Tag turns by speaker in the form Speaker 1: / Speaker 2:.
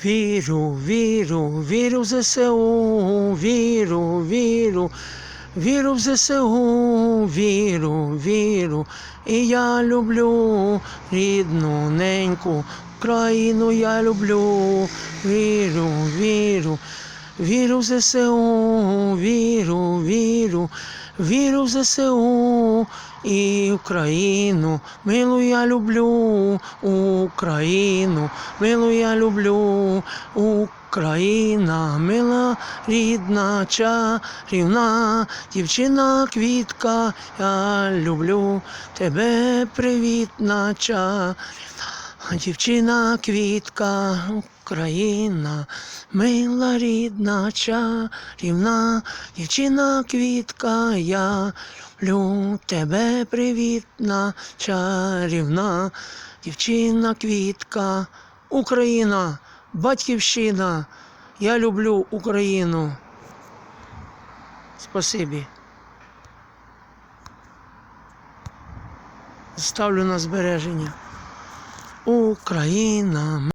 Speaker 1: Вірю, вірю, вірю в ЗСУ, вірю, вірю, вірю в ЗСУ, вірю, вірю. І я люблю рідну неньку, країну я люблю, вірю, вірю, вірю в ЗСУ, вірю, вірю, вірю в ЗСУ і Україну, милу я люблю, Україну, милу я люблю, Україна, мила рідна, чарівна, дівчина квітка, я люблю тебе, привітна, чарівна, дівчина квітка, Україна, мила рідна, чарівна, дівчина квітка, я люблю тебе, привітна, чарівна, дівчина квітка, Україна, батьківщина, я люблю Україну. Спасибі. Ставлю на збереження. Україна.